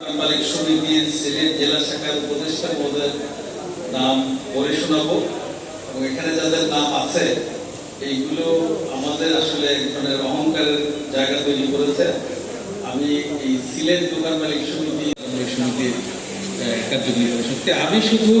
মালিক সমিতির সিলেট জেলা শাখার উপদেষ্টা নাম পড়ে শোনাবো। এবং এখানে যাদের নাম আছে, এইগুলো আমাদের আসলে এক ধরনের অহংকারের জায়গা তৈরি করেছে। আমি এই সিলেট দোকান মালিক সমিতি কার্যকরী পরিষদকে আমি শুধু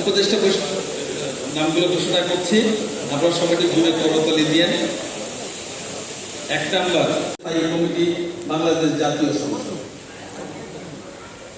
উপদেষ্টা নামগুলো ঘোষণা করছি। আপনারা সবাইকে ঘুরে করতালি দিয়ে এক নাম্বার কমিটি, বাংলাদেশ জাতীয় সংসদ।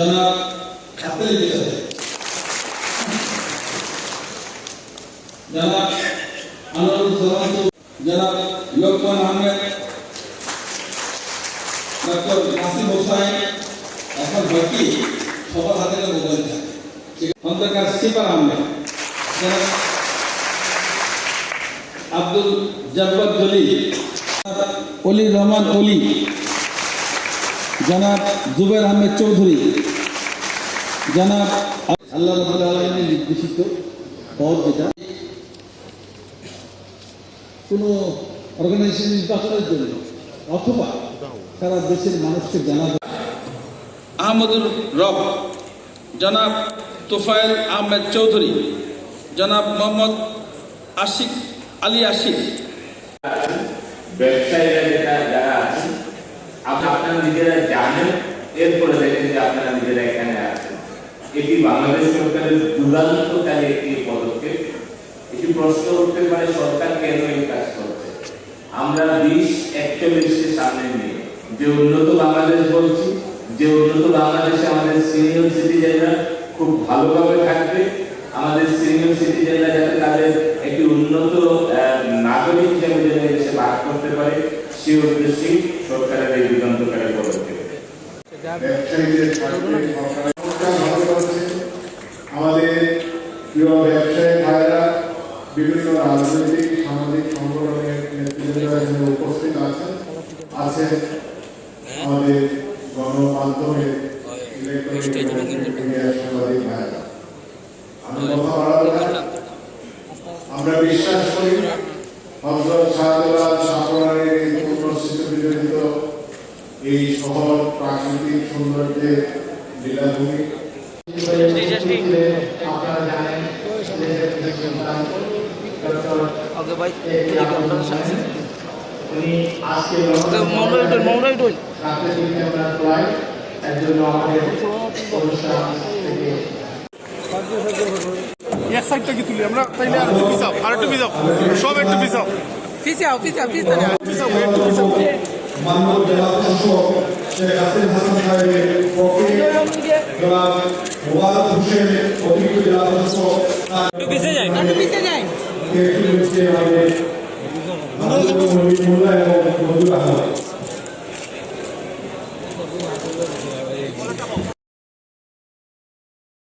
জনাব খাতের বিচারে জনাব আনোয়ারুজ্জামান চৌ- জনাব লোকমান আহমেদ, ডক্টর নাসিম হোসাইন, এখন বাকি সবার হাতে মোবাইল থাকে। খন্দকার সিপার আহমেদ, জনাব আব্দুল জব্বার জলি অলি রহমান অলি, জনাব জুবের আহমেদ চৌধুরী জনাব, আল্লাহ রবুল আলমের নির্দেশিত পদ যেটা, কোনো অর্গানাইজেশন নির্বাচনের জন্য অথবা সারা দেশের মানুষকে জানাবে। আহমদুর রব, জনাব তোফায়েল আহমেদ চৌধুরী, জনাব মোহাম্মদ আশিক আলী আশিক। ব্যবসায়ীরা যেটা যারা আছেন আপনারা নিজেরা জানেন, এরপরে দেখেন যে আপনারা নিজেরা এখানে আছেন। এটি বাংলাদেশ সরকারের দুরান্তকারী একটি পদক্ষেপ? এটি প্রশ্ন উঠতে পারে, সরকার কেন এই কাজ করছে? আমরা বিশ একচল্লিশকে সামনে নিয়ে যে উন্নত বাংলাদেশ বলছি, যে উন্নত বাংলাদেশে আমাদের সিনিয়র সিটিজেনরা খুব ভালোভাবে থাকবে, আমাদের সিনিয়র সিটিজেনরা যাতে তাদের একটি উন্নত নাগরিক হিসেবে যেন দেশে বাস করতে পারে সেই উদ্দেশ্যেই সরকারের এই যুগান্তকারী পদক্ষেপ। ব্যবসায়ীদের স্বার্থে ভালো করেছে আমাদের প্রিয় ব্যবসায়ী ভাইরা বিভিন্ন রাজনৈতিক, সামাজিক সংগঠনের নেতৃবৃন্দরা উপস্থিত আছেন। আছেন আমাদের গণমাধ্যমের আমরা বিশ্বাস করি হজরত শাহজালাল শাহরানের এই পুনঃস্থিত বিজড়িত এই শহর প্রাকৃতিক সৌন্দর্যের ওকে ভাই থেকে এক সাইডটা কি তুলি আমরা তাইলে আর একটু পিছাও আর একটু পিছাও সব একটু আও ফিসে ফিসে না পিছাও একটু পিছাও। মানব জেলা প্রশাসক শেখ হাসিন হাসান সাহেবের পক্ষে জনাব মোবারক হোসেন অভিজ্ঞ জেলা যাই। একটু যাই। এবং আহমদ